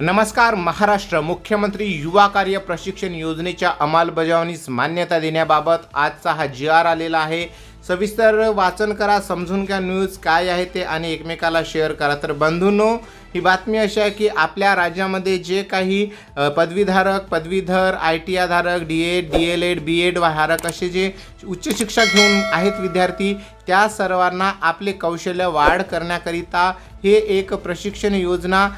नमस्कार महाराष्ट्र मुख्यमंत्री युवा कार्य प्रशिक्षण योजनेच्या अंमलबजावणीस मान्यता देण्याबाबत आजचा हा जी आर आलेला आहे. सविस्तर वाचन करा समजून घ्या न्यूज काय आहे ते आणि एकमेकाला शेअर करा. तर बंधूंनो ही बातमी अशी आहे की आपल्या राज्यामध्ये जे काही पदवीधारक पदवीधर I T आधारक D Ed D L Ed B Ed वाहारक असे जे उच्च शिक्षा घेऊन आहेत विद्यार्थी त्या सर्वांना आपले कौशल्य वाढ करण्याकरिता हे एक प्रशिक्षण योजना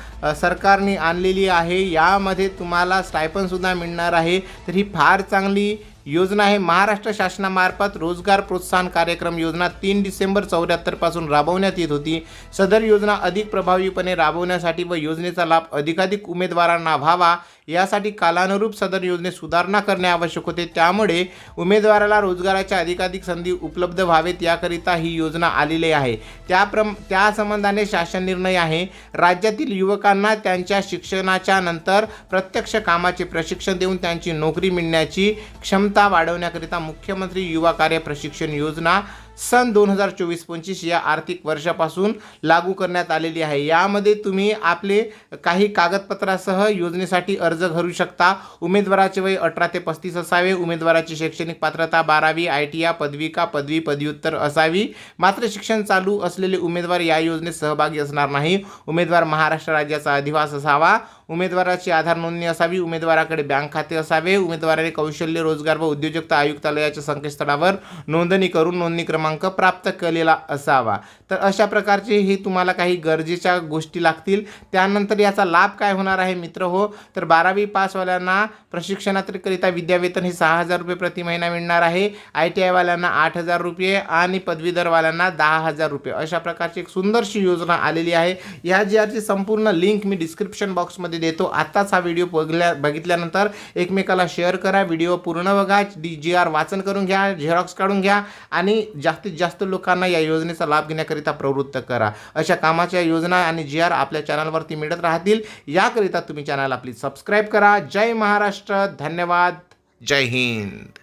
सरकारने आणलेली आहे. यामध्ये तुम्हाला स्टायपनसुद्धा मिळणार आहे. तर ही फार चांगली योजना हे महाराष्ट्र शासनामार्फत रोजगार प्रोत्साहन कार्यक्रम योजना. तीन डिसेंबर चौऱ्याहत्तरपासून राबवण्यात येत होती. सदर योजना अधिक प्रभावीपणे राबवण्यासाठी व योजनेचा लाभ अधिकाधिक उमेदवारांना व्हावा यासाठी कालानुरूप सदर योजनेत सुधारणा करणे आवश्यक होते. त्यामुळे उमेदवाराला रोजगाराच्या अधिकाधिक संधी उपलब्ध व्हावेत याकरिता ही योजना आलेली आहे. त्याप्रम त्या संबंधाने शासन निर्णय आहे. राज्यातील युवकांना त्यांच्या शिक्षणाच्या नंतर प्रत्यक्ष कामाचे प्रशिक्षण देऊन त्यांची नोकरी मिळण्याची क्षमता वाढवण्याकरिता मुख्यमंत्री युवा कार्य प्रशिक्षण योजना सन दोन हजार चोवीस पंचवीस या आर्थिक वर्षापासून लागू करण्यात आलेली आहे. यामध्ये तुम्ही आपले काही कागदपत्रासह योजनेसाठी अर्ज भरू शकता. उमेदवाराचे वय अठरा ते पस्तीस असावे. उमेदवाराची शैक्षणिक पात्रता बारावी आय टी या पदविका पदवी पदव्युत्तर असावी. मात्र शिक्षण चालू असलेले उमेदवार या योजनेत सहभागी असणार नाही. उमेदवार महाराष्ट्र राज्याचा अधिवास असावा. उमेदवाराची आधार नोंदणी असावी. उमेदवाराकडे बँक खाते असावे. उमेदवाराने कौशल्य रोजगार व उद्योजकता आयुक्तालयाच्या संकेतस्थळावर नोंदणी करून नोंदणी क्रमांक प्राप्त केलेला असावा. तर अशा प्रकारचे हे तुम्हाला काही गरजेच्या गोष्टी लागतील. त्यानंतर याचा लाभ काय होणार आहे मित्र? हो तर बारावी पासवाल्यांना प्रशिक्षणाकरिता विद्यावेतन हे सहा हजार रुपये प्रति महिना मिळणार आहे. आय टी आयवाल्यांना आठ हजार रुपये आणि पदवीधरवाल्यांना दहा हजार रुपये. अशा प्रकारची एक सुंदरशी योजना आलेली आहे. या जी आरची संपूर्ण लिंक मी डिस्क्रिप्शन बॉक्समध्ये देतो. आत्ताच हा व्हिडिओ बघल्या बघितल्यानंतर एकमेकाला शेअर करा. व्हिडिओ पूर्ण बघा. डी जी आर वाचन करून घ्या. झेरॉक्स काढून घ्या. आणि जास्तीत जास्त लोकांना या योजनेचा लाभ घेण्याकरिता प्रवृत्त करा. अशा कामाच्या योजना आणि जी आर आपल्या चॅनलवरती मिळत राहतील. याकरिता तुम्ही चॅनल आपली सबस्क्राईब करा. जय महाराष्ट्र. धन्यवाद. जय हिंद.